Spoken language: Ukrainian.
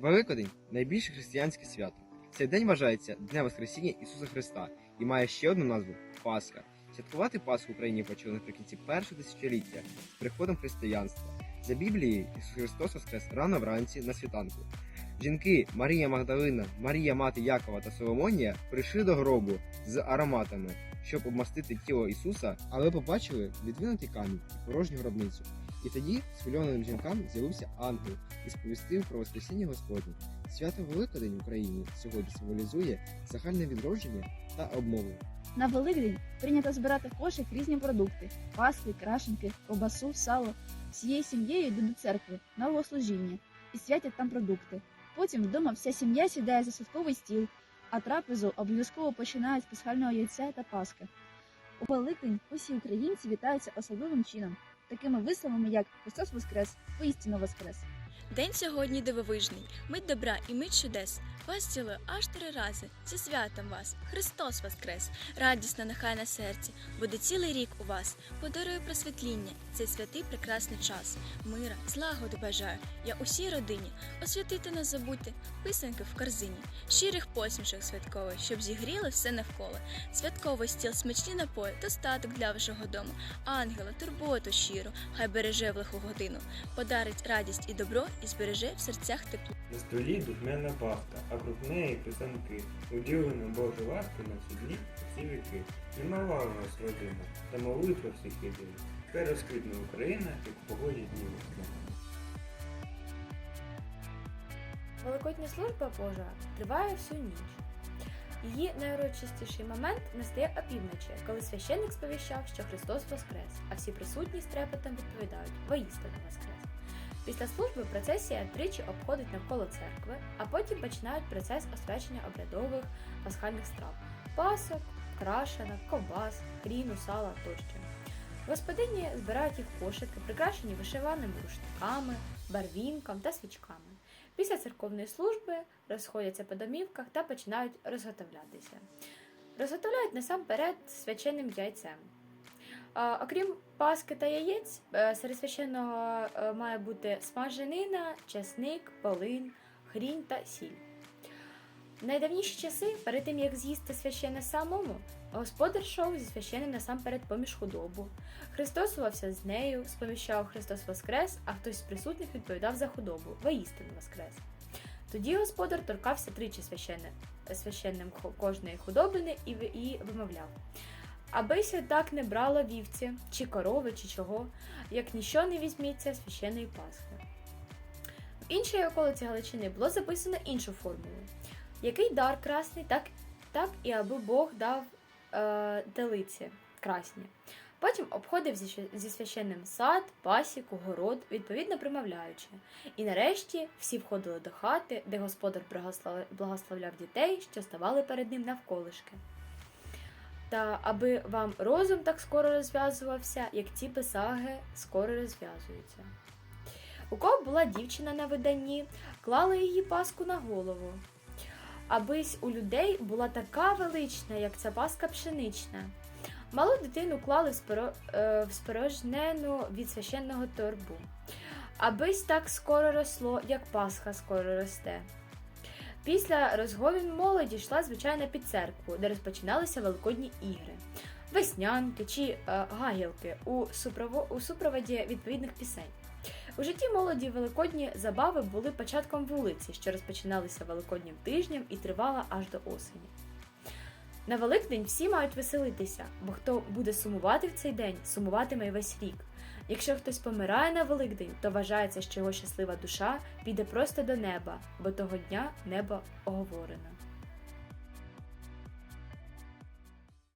Великодень найбільше християнське свято. Цей день вважається Днем Воскресіння Ісуса Христа і має ще одну назву Пасха. Святкувати Пасху в Україні почали наприкінці першого тисячоліття з приходом християнства. За Біблією Ісус Христос воскрес рано вранці на світанку. Жінки Марія Магдалина, Марія мати Якова та Соломонія прийшли до гробу з ароматами, щоб обмастити тіло Ісуса, але побачили відвинутий камінь і порожню гробницю. І тоді схвильованим жінкам з'явився ангел і сповістив про Воскресіння Господнє. Свято Великодень в Україні сьогодні символізує загальне відродження та обмову. На Великдень прийнято збирати в кошик різні продукти: паски, крашенки, ковбасу, сало. Всією сім'єю йдуть до церкви на богослужіння і святять там продукти. Потім вдома вся сім'я сідає за святковий стіл, а трапезу обов'язково починають з пасхального яйця та паски. У Великдень усі українці вітаються особливим чином, такими висловами, як Христос Воскрес, «Воістину Воскрес. День сьогодні дивовижний, мить добра і мить чудес. Вас цілує аж три рази. Зі святом вас, Христос Воскрес! Радісно нехай на серці, буде цілий рік у вас. Подарує просвітління, цей святий прекрасний час. Мира, злагоди бажаю, я усій родині. Освятити не забудьте, писанки в корзині, щирих посмішок святкових, щоб зігріли все навколо. Святковий стіл, смачні напої, достаток для вашого дому. Ангела, турботу щиру, хай береже в лиху годину, подарить радість і добро і збереже в серцях тепло. На столі духмяна паста, а круг неї писанки. Уділено Божу ласку на всі дні всі віки. Немала у нас родина, та молитва всіх єдина. Хай розквітне Україна, як погоді дні весни. Великодня служба Божа триває всю ніч. Її найурочистіший момент настає опівночі, коли священник сповіщав, що Христос Воскрес, а всі присутні з трепетом відповідають воістину Воскрес. Після служби процесія тричі обходить навколо церкви, а потім починають процес освячення обрядових пасхальних страв пасок, крашенок, ковбас, хріну, сала тощо. Господині збирають їх кошики, прикрашені вишиваними рушниками, барвінком та свічками. Після церковної служби розходяться по домівках та починають розготовлятися. Розготовляють насамперед свяченим яйцем. Окрім паски та яєць, е, серед священного е, має бути смаженина, чесник, полин, хрінь та сіль. В найдавніші часи, перед тим як з'їсти священне самому, господар йшов зі священним насамперед поміж худобу. Христосувався з нею, сповіщав Христос Воскрес, а хтось з присутніх відповідав за худобу воістину Воскрес. Тоді господар торкався тричі священним кожної худобини і вимовляв. Абися так не брало вівці, чи корови, чи чого, як ніщо не візьміться священної Пасхи. В іншій околиці Галичини було записано іншу формулу. Який дар красний, так, так і аби Бог дав е, телиці красні. Потім обходив зі, зі священним сад, пасіку, город, відповідно примовляючи. І нарешті всі входили до хати, де господар благословляв дітей, що ставали перед ним навколишки. Та аби вам розум так скоро розв'язувався, як ці писаги скоро розв'язуються. У кого була дівчина на виданні, клали її паску на голову. Абись у людей була така велична, як ця паска пшенична. Малу дитину клали в, е, в спорожнену від священного торбу. Абись так скоро росло, як Пасха скоро росте. Після розговін молоді йшла звичайно під церкву, де розпочиналися великодні ігри, веснянки чи е, гагілки у, супрово... у супроводі відповідних пісень. У житті молоді великодні забави були початком вулиці, що розпочиналися великоднім тижнем і тривала аж до осені. На Великдень всі мають веселитися, бо хто буде сумувати в цей день, сумуватиме й весь рік. Якщо хтось помирає на Великдень, то вважається, що його щаслива душа піде просто до неба, бо того дня небо оговорено.